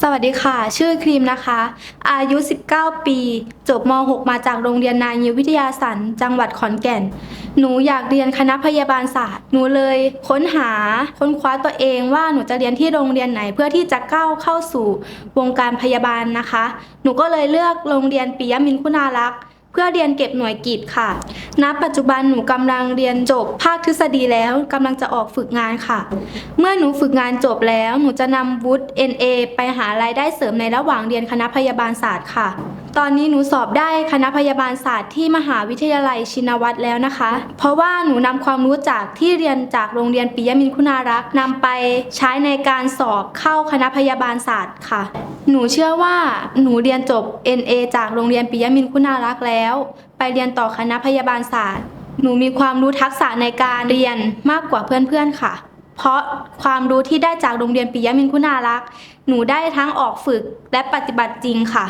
สวัสดีค่ะ ชื่อครีมนะคะ อายุ 19 ปี จบม .6 มาจากโรงเรียนนายิวิทยาสันจังหวัดขอนแก่น หนูอยากเรียนคณะพยาบาลศาสตร์ หนูเลยค้นหาค้นคว้าตัวเองว่าหนูจะเรียนที่โรงเรียนไหนเพื่อที่จะก้าวเข้าสู่วงการพยาบาลนะคะ หนูก็เลยเลือกโรงเรียนปิยมินคุณารักษ์ พื่อเรียนเก็บหน่วยกิจค่ะ ณ ปัจจุบันหนูกำลังเรียนจบภาคทฤษฎีแล้วกำลังจะออกฝึกงานค่ะ เมื่อหนูฝึกงานจบแล้วหนูจะนำวุฒิ NA ไปหารายได้เสริมในระหว่างเรียนคณะพยาบาลศาสตร์ค่ะ ตอนนี้หนูสอบได้คณะพยาบาลศาสตร์ที่มหาวิทยาลัยชินวัตรแล้วนะคะ เพราะว่าหนูนำความรู้จากที่เรียนจากโรงเรียนปิยมินคุณารักษ์นำไปใช้ในการสอบเข้าคณะพยาบาลศาสตร์ค่ะ หนูเชื่อว่าหนูเรียนจบ NA จากโรงเรียนปิยมินคุณารักษ์แล้ว ไปเรียนต่อคณะพยาบาลศาสตร์ หนูมีความรู้ทักษะในการเรียนมากกว่าเพื่อนๆค่ะเพราะความรู้ที่ได้จากโรงเรียนปิยมินคุณารักษ์ หนูได้ทั้งออกฝึกและปฏิบัติจริงค่ะ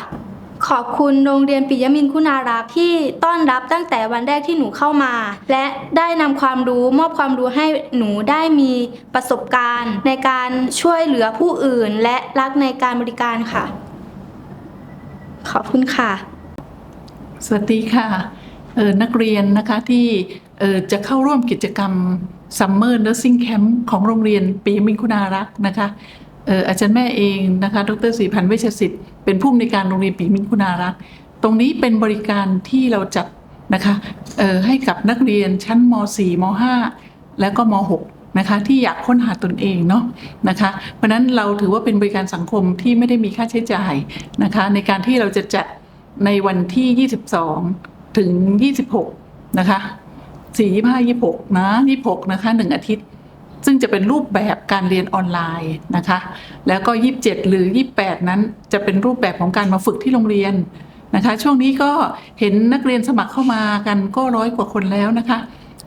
ขอบคุณโรงเรียนปิยมินคุณารักษ์ที่ต้อนรับตั้งแต่วันแรกที่หนูเข้ามา และได้นำความรู้มอบความรู้ให้หนูได้มีประสบการณ์ ในการช่วยเหลือผู้อื่น และรักในการบริการค่ะ ขอบคุณค่ะ สวัสดีค่ะเออนักเรียนนะคะที่เออจะเข้าร่วมกิจกรรม Summer Nursing Camp ของโรงเรียนปียมินคุณารักษ์นะคะ อาจารย์แม่เองนะคะ ดรศรีพันธ์เวชศิษย์เป็นผู้อำนวยการโรงเรียนปีมินคุณารักษ์ตรงนี้เป็นบริการที่เราจัดนะคะให้กับนักเรียนชั้นม .4 ม .5 และก็ม .6 นะคะที่อยากค้นหาตนเองเนาะนะคะ เพราะฉะนั้นเราถือว่าเป็นบริการสังคมที่ไม่ได้มีค่าใช้จ่ายนะคะ ในการที่เราจะจัดในวันที่ 22 ถึง 26 นะคะ 4 25 26 นะ 26 นะคะ 1 อาทิตย์ ซึ่งจะเป็นรูปแบบการเรียนออนไลน์นะคะ แล้วก็ 27 หรือ 28 นั้นจะเป็นรูปแบบของการมาฝึกที่โรงเรียนนะคะ ช่วงนี้ก็เห็นนักเรียนสมัครเข้ามากันก็ร้อยกว่าคนแล้วนะคะ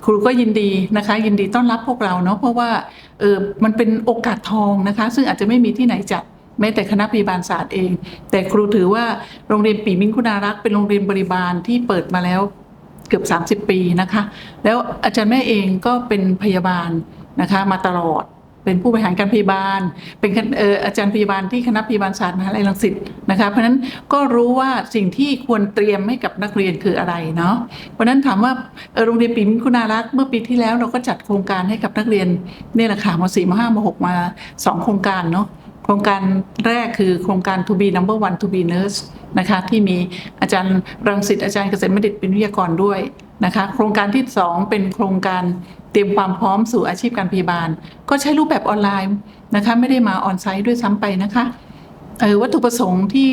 ครูก็ยินดีนะคะ ยินดีต้อนรับพวกเราเนาะเพราะว่าเออมันเป็นโอกาสทองนะคะ ซึ่งอาจจะไม่มีที่ไหนจัดแม้แต่คณะพยาบาลศาสตร์เอง แต่ครูถือว่าโรงเรียนปีมินคุณารักษ์เป็นโรงเรียนบริบาลที่เปิดมาแล้วเกือบ 30 ปีนะคะ แล้วอาจารย์แม่เองก็เป็นพยาบาล นะคะมาตลอดเป็นผู้บริหารการพยาบาล เป็นอออาจารย์พยาบาลที่คณะพยาบาลศาสตร์มหาลัยรังสิตนะคะ เพราะฉะนั้นก็รู้ว่าสิ่งที่ควรเตรียมให้กับนักเรียนคืออะไรเนาะ เพราะนั้นถามว่าโรงเรียนปีมินคุณารักษ์เมื่อปีที่แล้วเราก็จัดโครงการให้กับนักเรียนเนี่ยแหละค่ะม .4 ม .5 ม .6 มาสองโครงการเนาะโครงการแรกคือโครงการ to be number one to be nurse นะคะที่มีอาจารย์รังสิตอาจารย์เกษมบัณฑิตเป็นวิทยากรด้วย นะคะโครงการที่ 2 เป็นโครงการเตรียมความพร้อมสู่อาชีพการพยาบาล ก็ใช้รูปแบบออนไลน์นะคะไม่ได้มาออนไซต์ด้วยซ้ำไปนะคะออวัตถุประสงค์ที่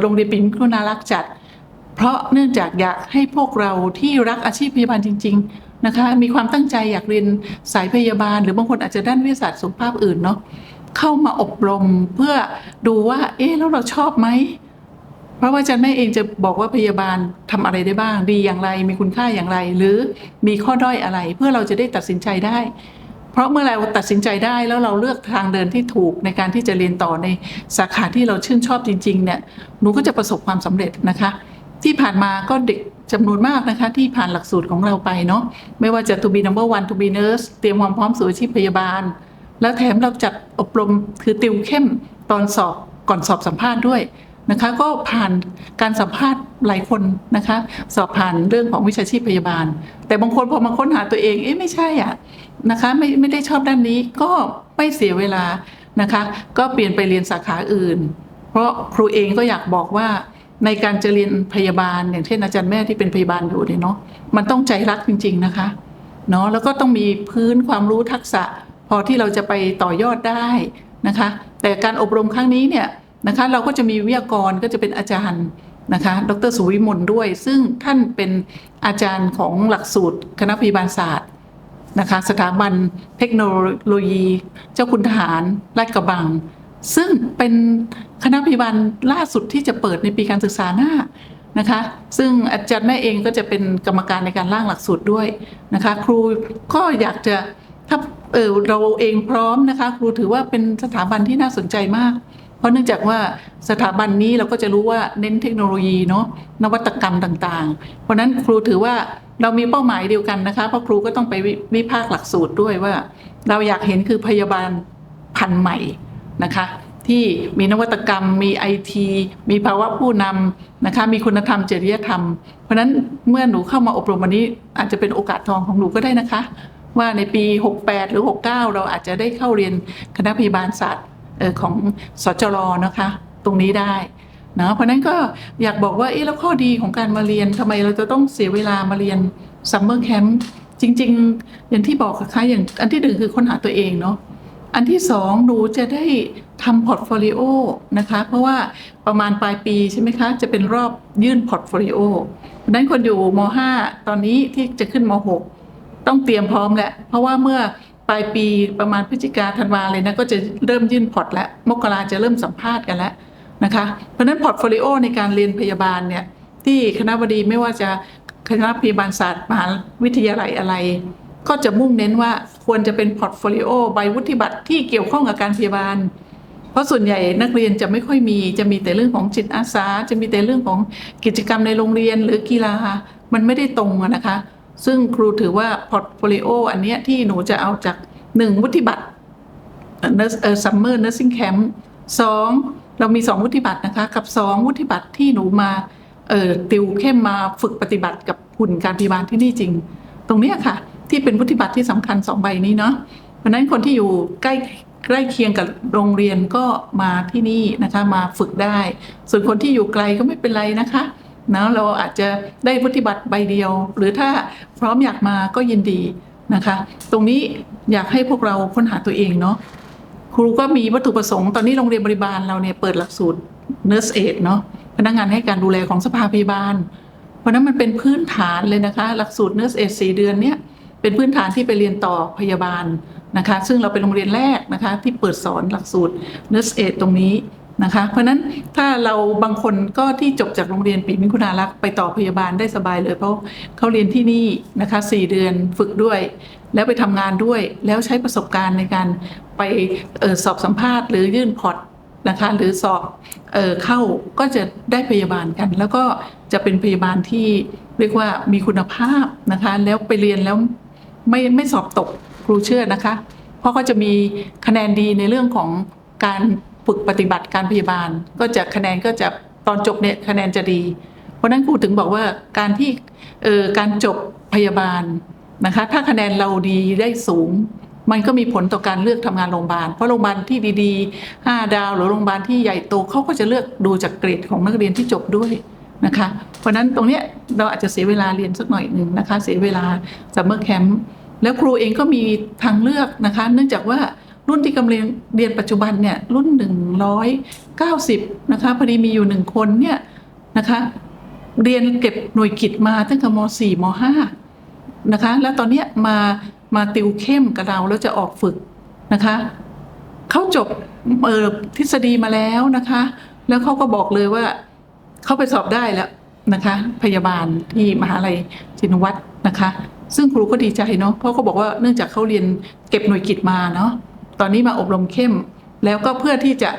โรงเรียนปิ่นคุณารักษ์จัด เพราะเนื่องจากอยากให้พวกเราที่รักอาชีพพยาบาลจริง ๆนะคะ มีความตั้งใจอยากเรียนสายพยาบาล หรือบางคนอาจจะด้านวิทยาศาสตร์สุขภาพอื่นเนาะเข้ามาอบรมเพื่อดูว่าเอ๊ะแล้วเราชอบไหม เพราะว่าอาจารย์แม่เองจะบอกว่าพยาบาลทำอะไรได้บ้าง ดีอย่างไร มีคุณค่าอย่างไร หรือมีข้อด้อยอะไร เพื่อเราจะได้ตัดสินใจได้ เพราะเมื่อเราตัดสินใจได้แล้วเราเลือกทางเดินที่ถูกในการที่จะเรียนต่อในสาขาที่เราชื่นชอบจริงๆเนี่ยหนูก็จะประสบความสำเร็จนะคะ ที่ผ่านมาก็เด็กจำนวนมากนะคะที่ผ่านหลักสูตรของเราไปเนาะไม่ว่าจะ to be number one to be nurse เตรียมความพร้อมสู่อาชีพพยาบาล แล้วแถมเราจัดอบรมคือติวเข้มตอนสอบก่อนสอบสัมภาษณ์ด้วย นะคะก็ผ่านการสัมภาษณ์หลายคนนะคะสอบผ่านเรื่องของวิชาชีพพยาบาล แต่บางคนพอมาค้นหาตัวเองเอ๊ะไม่ใช่อะนะคะไม่ไม่ได้ชอบด้านนี้ก็ไม่เสียเวลานะคะก็เปลี่ยนไปเรียนสาขาอื่น เพราะครูเองก็อยากบอกว่าในการจะเรียนพยาบาลอย่างเช่นอาจารย์แม่ที่เป็นพยาบาลอยู่เนี่ยเนาะมันต้องใจรักจริง ๆนะคะเนาะแล้วก็ต้องมีพื้นความรู้ทักษะ พอที่เราจะไปต่อยอดได้นะคะ แต่การอบรมครั้งนี้เนี่ย นะคะเราก็จะมีวิทยากรก็จะเป็นอาจารย์นะคะดรสุวิมลด้วย ซึ่งท่านเป็นอาจารย์ของหลักสูตรคณะพยาบาลศาสตร์นะคะสถาบันเทคโนโลยี เจ้าคุณทหารลาดกระบัง ซึ่งเป็นคณะพยาบาลล่าสุดที่จะเปิดในปีการศึกษาหน้านะคะซึ่งอาจารย์แม่เองก็จะเป็นกรรมการในการร่างหลักสูตรด้วยนะคะครูก็อยากจะถ้าเออเราเองพร้อมนะคะ ครูถือว่าเป็นสถาบันที่น่าสนใจมาก เพราะเนื่องจากว่าสถาบันนี้เราก็จะรู้ว่าเน้นเทคโนโลยีเนาะนวัตกรรมต่างๆ เพราะนั้นครูถือว่าเรามีเป้าหมายเดียวกันนะคะเพราะครูก็ต้องไปวิวิพากษ์หลักสูตรด้วยว่า เราอยากเห็นคือพยาบาลพันใหม่นะคะที่มีนวัตกรรมมีไอทีมีภาวะผู้นำนะคะมีคุณธรรมจริยธรรม เพราะนั้นเมื่อหนูเข้ามาอบรมวันนี้อาจจะเป็นโอกาสทองของหนูก็ได้นะคะ ว่าในปี 68 หรือ 69 เราอาจจะได้เข้าเรียนคณะพยาบาลศาสตร์ ของสจรนะคะตรงนี้ได้นะเพราะนั้นก็อยากบอกว่าเอ๊ะแล้วข้อดีของการมาเรียนทำไมเราจะต้องเสียเวลามาเรียนซัมเมอร์แคมป์จริง ๆ อย่างที่บอกค่ะอย่างอันที่หนึ่งคือค้นหาตัวเองเนาะอันที่สองหนูจะได้ทำพอร์ตโฟลิโอนะคะ เพราะว่าประมาณปลายปีใช่ไหมคะ จะเป็นรอบยื่นพอร์ตโฟลิโอเพราะนั้นคนอยู่ม .5 ตอนนี้ที่จะขึ้นม .6 ต้องเตรียมพร้อมแหละ เพราะว่าเมื่อ ปลายปีประมาณพฤศจิกาธันวาเลยนะก็จะเริ่มยื่นพอร์ตแล้วมกราจะเริ่มสัมภาษณ์กันแล้วนะคะเพราะนั้นพอร์ตโฟลิโอในการเรียนพยาบาลเนี่ยที่คณะบดีไม่ว่าจะคณะพยาบาลศาสตร์มหาวิทยาลัยอะไร ก็จะมุ่งเน้นว่าควรจะเป็นพอร์ตโฟลิโอใบวุฒิบัตรที่เกี่ยวข้องกับการพยาบาล เพราะส่วนใหญ่นักเรียนจะไม่ค่อยมีจะมีแต่เรื่องของจิตอาสา จะมีแต่เรื่องของกิจกรรมในโรงเรียนหรือกีฬามันไม่ได้ตรงนะคะ ซึ่งครูถือว่าพอร์ตโฟลิโออันเนี้ยที่หนูจะเอาจากหนึ่งวุฒิบัตรเนอร์เออซัมเมอร์เนอร์ซิ่งแคมป์สองเรามีสองวุฒิบัตรนะคะ กับสองวุฒิบัตรที่หนูมาเอ่อติวเข้มมาฝึกปฏิบัติกับหุ่นการพยาบาลที่นี่จริง ตรงเนี้ยค่ะ ที่เป็นวุฒิบัตรที่สำคัญสองใบนี้เนาะเพราะนั้นคนที่อยู่ใกล้ใกล้เคียงกับโรงเรียนก็มาที่นี่นะคะ มาฝึกได้ ส่วนคนที่อยู่ไกลก็ไม่เป็นไรนะคะ นะเราอาจจะได้วุฒิบัตรใบเดียว หรือถ้าพร้อมอยากมาก็ยินดีนะคะ ตรงนี้อยากให้พวกเราค้นหาตัวเองเนาะครูก็มีวัตถุประสงค์ตอนนี้โรงเรียนบริบาลเราเนี่ยเปิดหลักสูตร Nurse Aid เนาะพนักงานให้การดูแลของสภาพยาบาล เพราะนั้นมันเป็นพื้นฐานเลยนะคะ หลักสูตร Nurse Aid 4เดือนเนี่ยเป็นพื้นฐานที่ไปเรียนต่อพยาบาลนะคะ ซึ่งเราเป็นโรงเรียนแรกนะคะ ที่เปิดสอนหลักสูตร Nurse Aid ตรงนี้ นะคะ เพราะนั้นถ้าเราบางคนก็ที่จบจากโรงเรียนปีมิคุณารักษ์ไปต่อพยาบาลได้สบายเลยเพราะเขาเรียนที่นี่นะคะ4เดือนฝึกด้วย แล้วไปทำงานด้วย แล้วใช้ประสบการณ์ในการไปออสอบสัมภาษณ์หรือยื่นพอร์ตนะคะหรือสอบเออเข้าก็จะได้พยาบาลกัน แล้วก็จะเป็นพยาบาลที่เรียกว่ามีคุณภาพนะคะ แล้วไปเรียนแล้วไม่ไม่สอบตกครูเชื่อนะคะ เพราะเขาจะมีคะแนนดีในเรื่องของการ ฝึกปฏิบัติการพยาบาล ก็จะคะแนนก็จะตอนจบเนี่ยคะแนนจะดี เพราะนั้นครูถึงบอกว่าการที่เอ่อการจบพยาบาลนะคะถ้าคะแนนเราดีได้สูง มันก็มีผลต่อการเลือกทำงานโรงพยาบาล เพราะโรงพยาบาลที่ดีๆ 5 ดาว หรือโรงพยาบาลที่ใหญ่โตเขาก็จะเลือกดูจากเกรดของนักเรียนที่จบด้วยนะคะ เพราะนั้นตรงเนี้ยเราอาจจะเสียเวลาเรียนสักหน่อยหนึ่งนะคะ เสียเวลาซัมเมอร์แคมป์แล้วครูเองก็มีทางเลือกนะคะ เนื่องจากว่า รุ่นที่กำลังเรียนปัจจุบันเนี่ยรุ่น 190 นะคะพอดีมีอยู่หนึ่งคนเนี่ยนะคะเรียนเก็บหน่วยกิจมาตั้งแต่ม .4 ม .5 นะคะแล้วตอนเนี้ยมามาติวเข้มกับเราแล้วจะออกฝึกนะคะเขาจบเออทฤษฎีมาแล้วนะคะ แล้วเขาก็บอกเลยว่าเขาไปสอบได้แล้วนะคะพยาบาลที่มหาลัยชินวัตรนะคะ ซึ่งครูก็ดีใจเนาะเพราะเขาบอกว่าเนื่องจากเขาเรียนเก็บหน่วยกิจมาเนาะ ตอนนี้มาอบรมเข้ม แล้วก็เพื่อที่จะ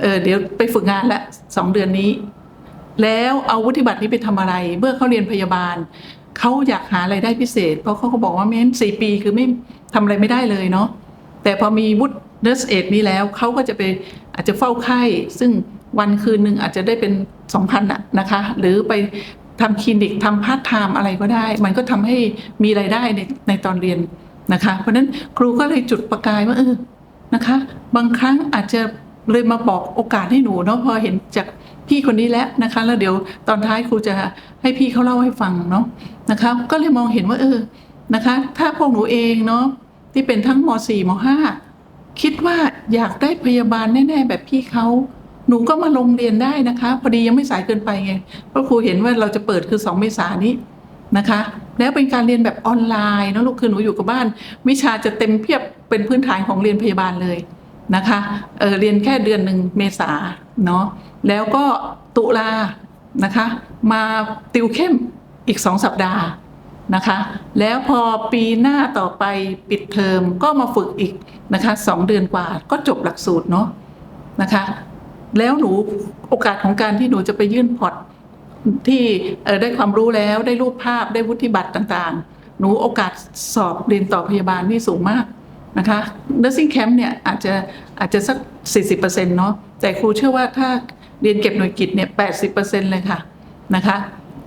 เออเดี๋ยวไปฝึกงานละสองเดือนนี้ แล้วเอาวุฒิบัตรนี้ไปทำอะไร เมื่อเขาเรียนพยาบาลเขาอยากหาไรายได้พิเศษ เพราะเขาก็บอกว่าไม่งั้นสี่ปีคือไม่ทำอะไรไม่ได้เลยเนาะแต่พอมีวุฒิเนสเอดนี้แล้วเขาก็จะไปอาจจะเฝ้าไข้ ซึ่งวันคืนหนึ่งอาจจะได้เป็นสองพันอะนะคะ หรือไปทำคลินิกทำพาร์ทไทม์อะไรก็ได้ มันก็ทำให้มีไรายได้ในในตอนเรียนนะคะ เพราะฉะนั้นครูก็เลยจุดประกายว่าเออ นะคะ บางครั้งอาจจะเลยมาบอกโอกาสให้หนูเนาะพอเห็นจากพี่คนนี้แล้วนะคะ แล้วเดี๋ยวตอนท้ายครูจะให้พี่เขาเล่าให้ฟังเนาะนะคะ ก็เลยมองเห็นว่าเออนะคะ ถ้าพวกหนูเองเนาะที่เป็นทั้งม .4 ม .5 คิดว่าอยากได้พยาบาลแน่ ๆ แบบพี่เขาหนูก็มาลงเรียนได้นะคะ พอดียังไม่สายเกินไปไงเพราะครูเห็นว่าเราจะเปิดคือ 2 เมษายนนี้ นะคะ แล้วเป็นการเรียนแบบออนไลน์เนะลูกคือหนูอยู่กับบ้าน วิชาจะเต็มเพียบเป็นพื้นฐานของเรียนพยาบาลเลยนะคะเเรียนแค่เดือนหนึ่งเมษาเนาะแล้วก็ตุลานะคะ มาติวเข้มอีกสองสัปดาห์นะคะ แล้วพอปีหน้าต่อไปปิดเทอมก็มาฝึกอีกนะคะสองเดือนกว่าก็จบหลักสูตรเนาะนะคะ แล้วหนูโอกาสของการที่หนูจะไปยื่นพอร์ต ที่ได้ความรู้แล้วได้รูปภาพได้วุฒิบัตรต่างๆ หนูโอกาสสอบเรียนต่อพยาบาลนี่สูงมากนะคะ nursing camp เนี่ยอาจจะอาจจะสัก 40%เนาะแต่ครูเชื่อว่าถ้าเรียนเก็บหน่วยกิตเนี่ย80%เลยค่ะนะคะ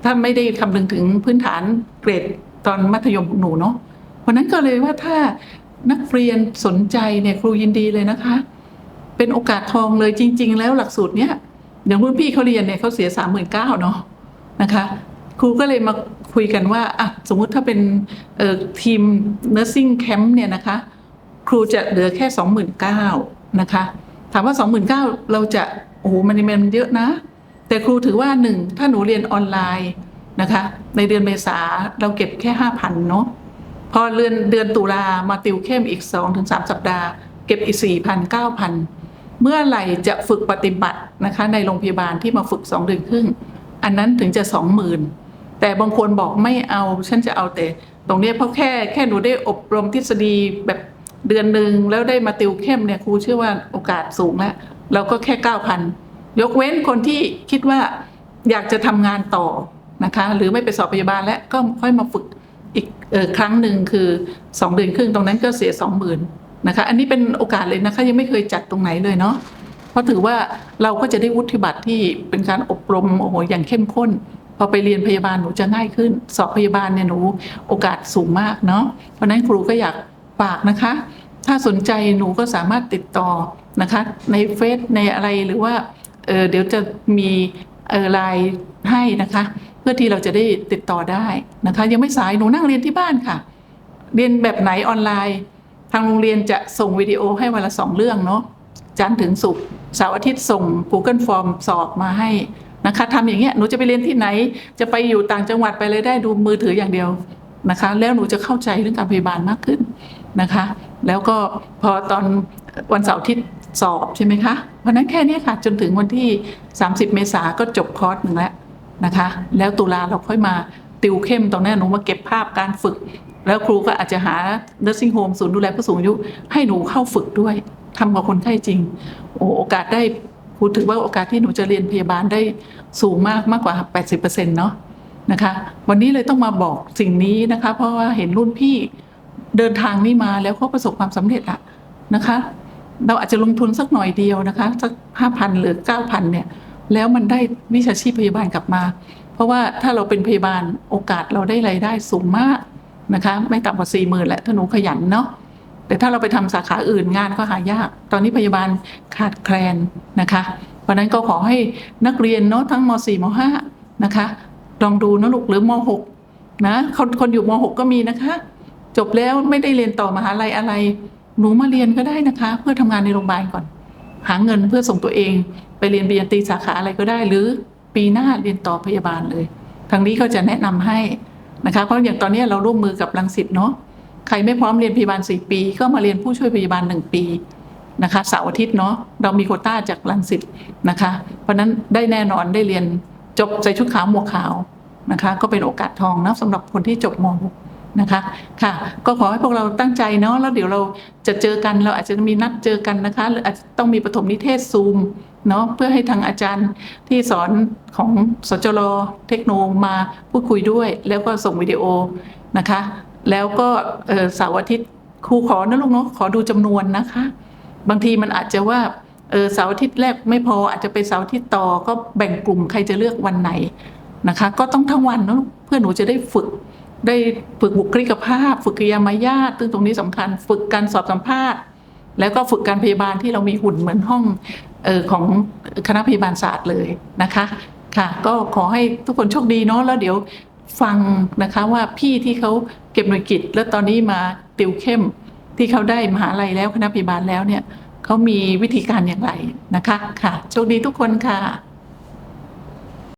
ถ้าไม่ได้คำนึงถึงพื้นฐานเกรดตอนมัธยมของหนูเนาะเพราะนั้นก็เลยว่าถ้านักเรียนสนใจเนี่ยครูยินดีเลยนะคะ เป็นโอกาสทองเลยจริง ๆ แล้วหลักสูตรเนี้ยอย่างรุ่นพี่เขาเรียนเนี่ยเขาเสียสามหมื่นเก้าเนาะ นะคะครูก็เลยมาคุยกันว่าอะสมมุติถ้าเป็นทีม nursing camp เนี่ยนะคะครูจะเหลือแค่สองหมื่นเก้านะคะถามว่าสองหมื่นเก้าเราจะโอ้โหมันมันเยอะนะ แต่ครูถือว่าหนึ่งถ้าหนูเรียนออนไลน์นะคะในเดือนเมษาเราเก็บแค่ห้าพันเนาะพอเดือนเดือนตุลามาติวเข้มอีก 2-3 สัปดาห์ เก็บอีก 4,000 9,000 เมื่อไหร่จะฝึกปฏิบัตินะคะในโรงพยาบาลที่มาฝึก 2 เดือนครึ่ง อันนั้นถึงจะ20,000แต่บางคนบอกไม่เอาฉันจะเอาแต่ตรงนี้เพราะแค่แค่หนูได้อบรมทฤษฎีแบบเดือนหนึ่งแล้วได้มาติวเข้มเนี่ยครูเชื่อว่าโอกาสสูงแล้วเราก็แค่9,000ยกเว้นคนที่คิดว่าอยากจะทำงานต่อนะคะ หรือไม่ไปสอบพยาบาลแล้วก็ค่อยมาฝึกอีกออครั้งหนึ่งคือ 2 เดือนครึ่งตรงนั้นก็เสีย 20,000นะคะ อันนี้เป็นโอกาสเลยนะคะ ยังไม่เคยจัดตรงไหนเลยเนาะ เพราะถือว่าเราก็จะได้วุฒิบัตรที่เป็นการอบรมโอ้โหอย่างเข้มข้น พอไปเรียนพยาบาลหนูจะง่ายขึ้น สอบพยาบาลเนี่ยหนูโอกาสสูงมากเนาะเพราะฉะนั้นครูก็อยากฝากนะคะ ถ้าสนใจหนูก็สามารถติดต่อนะคะ ในเฟซในอะไรหรือว่าเออเดี๋ยวจะมีเออไลน์ให้นะคะ เพื่อที่เราจะได้ติดต่อได้นะคะ ยังไม่สายหนูนั่งเรียนที่บ้านค่ะ เรียนแบบไหนออนไลน์ ทางโรงเรียนจะส่งวิดีโอให้วันละสองเรื่องเนาะ จันทร์ถึงศุกร์เสาร์อาทิตย์ส่ง Google Form สอบมาให้นะคะทำอย่างเงี้ยหนูจะไปเรียนที่ไหน จะไปอยู่ต่างจังหวัดไปเลยได้ดูมือถืออย่างเดียวนะคะ แล้วหนูจะเข้าใจเรื่องการพยาบาลมากขึ้นนะคะ แล้วก็พอตอนวันเสาร์อาทิตย์สอบใช่ไหมคะเพราะนั้นแค่นี้ค่ะจนถึงวันที่ 30 เมษาก็จบคอร์สหนึ่งแล้วนะคะ แล้วตุลาเราค่อยมาติวเข้มตรงนั้นหนูมาเก็บภาพการฝึก แล้วครูก็อาจจะหา nursing home ศูนย์ดูแลผู้สูงอายุให้หนูเข้าฝึกด้วย ทำกับคนไข้จริง โอโอกาสได้ครูถือว่าโอกาสที่หนูจะเรียนพยาบาลได้สูงมากมากกว่า 80%เนาะนะคะวันนี้เลยต้องมาบอกสิ่งนี้นะคะ เพราะว่าเห็นรุ่นพี่เดินทางนี้มาแล้วเขาประสบความสำเร็จอะนะคะ เราอาจจะลงทุนสักหน่อยเดียวนะคะสักห้าพันหรือเก้าพันเนี่ยแล้วมันได้วิชาชีพพยาบาลกลับมา เพราะว่าถ้าเราเป็นพยาบาลโอกาสเราได้รายได้สูงมากนะคะ ไม่ต่ำกว่าสี่หมื่นแหละถ้าหนูขยันเนาะ แต่ถ้าเราไปทำสาขาอื่นงานก็หายาก ตอนนี้พยาบาลขาดแคลนนะคะ เพราะนั้นก็ขอให้นักเรียนเนาะทั้งม .4 ม .5 นะคะ ลองดูนะลูกหรือม .6 นะคนคนอยู่ม .6 ก็มีนะคะ จบแล้วไม่ได้เรียนต่อมหาลัยอะไร หนูมาเรียนก็ได้นะคะ เพื่อทำงานในโรงพยาบาลก่อน หาเงินเพื่อส่งตัวเอง ไปเรียนปริญญาตรีสาขาอะไรก็ได้ หรือปีหน้าเรียนต่อพยาบาลเลย ทางนี้ก็จะแนะนำให้นะคะ เพราะอย่างตอนนี้เราร่วมมือกับรังสิตเนาะ ใครไม่พร้อมเรียนพยาบาล 4 ปี ก็มาเรียนผู้ช่วยพยาบาล 1 ปีนะคะเสาร์อาทิตย์เนาะเรามีโคต้าจากรังสิตนะคะ เพราะฉะนั้นได้แน่นอนได้เรียนจบใส่ชุดขาวหมวกขาวนะคะ ก็เป็นโอกาสทองนะสำหรับคนที่จบม .6 นะคะค่ะ ก็ขอให้พวกเราตั้งใจเนาะแล้วเดี๋ยวเราจะเจอกันเราอาจจะมีนัดเจอกันนะคะหรืออาจจะต้องมีปฐมนิเทศซูมเนาะเพื่อให้ทางอาจารย์ที่สอนของสจรเทคโนมาพูดคุยด้วย แล้วก็ส่งวิดีโอนะคะ แล้วก็เสาร์อาทิตย์ครูขอนะลูกเนาะขอดูจำนวนนะคะ บางทีมันอาจจะว่าเสาร์อาทิตย์แรกไม่พออาจจะไปเสาร์อาทิตย์ต่อก็แบ่งกลุ่มใครจะเลือกวันไหนนะคะ ก็ต้องทั้งวันนะเพื่อหนูจะได้ฝึกได้ฝึกบุคลิกภาพ ฝึกกิยามายาทซึ่งตรงนี้สำคัญ ฝึกการสอบสัมภาษณ์ แล้วก็ฝึกการพยาบาลที่เรามีหุ่นเหมือนห้องออของคณะพยาบาลศาสตร์เลยนะคะ ค่ะ ก็ขอให้ทุกคนโชคดีเนาะแล้วเดี๋ยว ฟังนะคะว่าพี่ที่เขาเก็บหน่วยกิจ แล้วตอนนี้มาติวเข้มที่เขาได้มหาลัยแล้วคณะพยาบาลแล้วเนี่ยเขามีวิธีการอย่างไรนะคะค่ะโชคดีทุกคนค่ะ